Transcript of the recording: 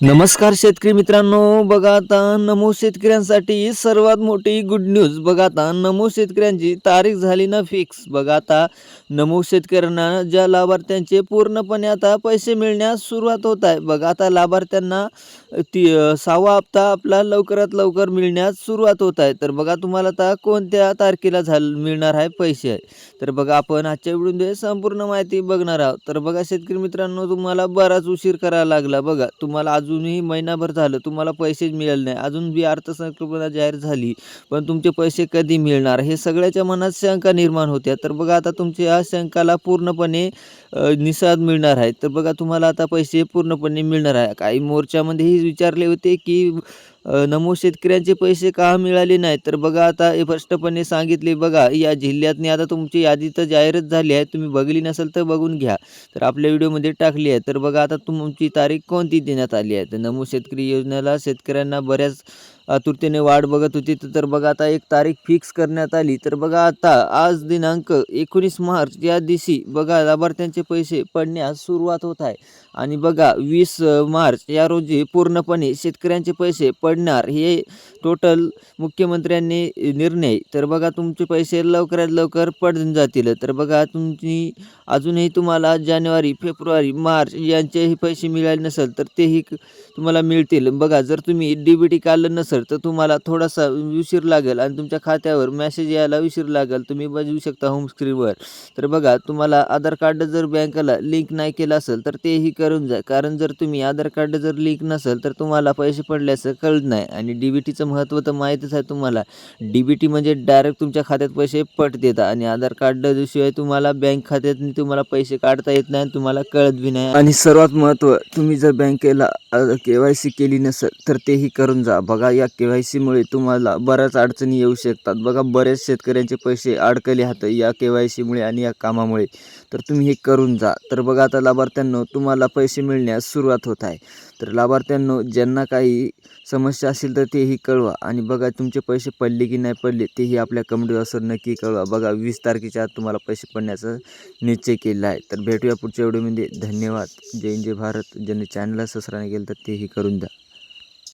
नमस्कार शेतकरी मित्रांनो बघा आता नमो शेतकऱ्यांसाठी सर्वात मोठी गुड न्यूज बघा आता नमो शेतकऱ्यांची तारीख झाली ना फिक्स बघा आता नमो शेतकऱ्यांना ज्या लाभार्थ्यांचे पूर्णपणे आता पैसे मिळण्यास सुरुवात होत आहे. बघा आता लाभार्थ्यांना ती सहावा हप्ता आपला लवकरात लवकर मिळण्यास सुरुवात होत आहे. तर बघा तुम्हाला आता कोणत्या तारखेला झाल मिळणार आहे पैसे. आहे तर बघा आपण आजच्या व्हिडिओमध्ये संपूर्ण माहिती बघणार आहोत. तर बघा शेतकरी मित्रांनो तुम्हाला बराच उशीर करायला लागला. बघा तुम्हाला अजूनही महिनाभर झालं तुम्हाला पैसेच मिळाले नाही. अजून बी अर्थसंकल्पना जाहीर झाली पण तुमचे पैसे कधी मिळणार? हे सगळ्याच्या मनात शंका निर्माण होत्या तर बघा आता तुमच्या या शंकाला पूर्णपणे निसाद निषाद मिळणार आहे. तर बघा तुम्हाला आता पैसे पूर्णपणे मिळणार आहे. काही मोर्चामध्येही विचारले होते की नमो शेतकऱ्यांचे पैसे का मिळाले नाही तर बघा आता हे स्पष्टपणे सांगितले बघा या जिल्ह्यातनी आता तुमची यादी तर जाहीरच झाली आहे. तुम्ही बघली नसेल तर बघून घ्या. तर आपल्या व्हिडिओमध्ये टाकली आहे. तर बघा आता तुमची तारीख कोणती देण्यात आली आहे? तर नमो शेतकरी योजनेला शेतकऱ्यांना बऱ्याच आतुरतेने वाट बघत होती. तर- बघा आता एक तारीख फिक्स करण्यात आली. तर बघा आता आज दिनांक एकोणीस मार्च या दिवशी बघा लाभार्थ्यांचे पैसे पडण्यास सुरुवात होत आहे. आणि बघा वीस मार्च या रोजी पूर्णपणे शेतकऱ्यांचे पैसे पडणार हे टोटल मुख्यमंत्र्यांनी निर्णय. तर बघा तुमचे पैसे लवकरात लवकर पडून जातील. तर बघा तुमची अजूनही तुम्हाला जानेवारी फेब्रुवारी मार्च यांचेही पैसे मिळाले नसेल तर तेही तुम्हाला मिळतील. बघा जर तुम्ही डी बी टी काढलं नसेल तर तुम्हाला थोडासा उशीर लागेल आणि तुमच्या खात्यावर मॅसेज यायला उशीर लागेल. तुम्ही बघू शकता होम स्क्रीनवर तर बघा तुम्हाला आधार कार्ड जर बँकेला लिंक नाही केलं असेल तर तेही करून जा. कारण जर तुम्ही आधार कार्ड जर लिंक नसेल तर तुम्हाला पैसे पडल्याचं कळत नाही. आणि डी बी टीचं महत्त्व तर माहीतच आहे तुम्हाला. डी बी टी म्हणजे डायरेक्ट तुमच्या खात्यात पैसे पट देतात आणि आधार कार्ड शिवाय तुम्हाला बँक खात्यात तुम्हाला पैसे काढता येत नाही तुम्हाला कळत बी नाही. आणि सर्वात महत्त्व तुम्ही जर बँकेला के वाय सी केली नसेल तर तेही करून जा. बघा या के वाय सीमुळे तुम्हाला बऱ्याच अडचणी येऊ शकतात. बघा बऱ्याच शेतकऱ्यांचे पैसे अडकले आहेत या के वाय सीमुळे आणि या कामामुळे. तर तुम्ही हे करून जा. तर बघा आता लाभार्थ्यांनो तुम्हाला पैसे मिळण्यास सुरुवात होत आहे. तर लाभार्थ्यांनो ज्यांना काही समस्या असेल तर तेही कळवा. आणि बघा तुमचे पैसे पडले की नाही पडले तेही आपल्या कमेंटवर नक्की कळवा. बघा वीस तारखेच्या आत तुम्हाला पैसे पडण्याचा निश्चय केला आहे. तर भेटूया पुढच्या व्हिडिओमध्ये धन्यवाद. जय जय भारत. ज्यांनी चॅनलला सबस्क्राईब केलं तर तेही करून द्या.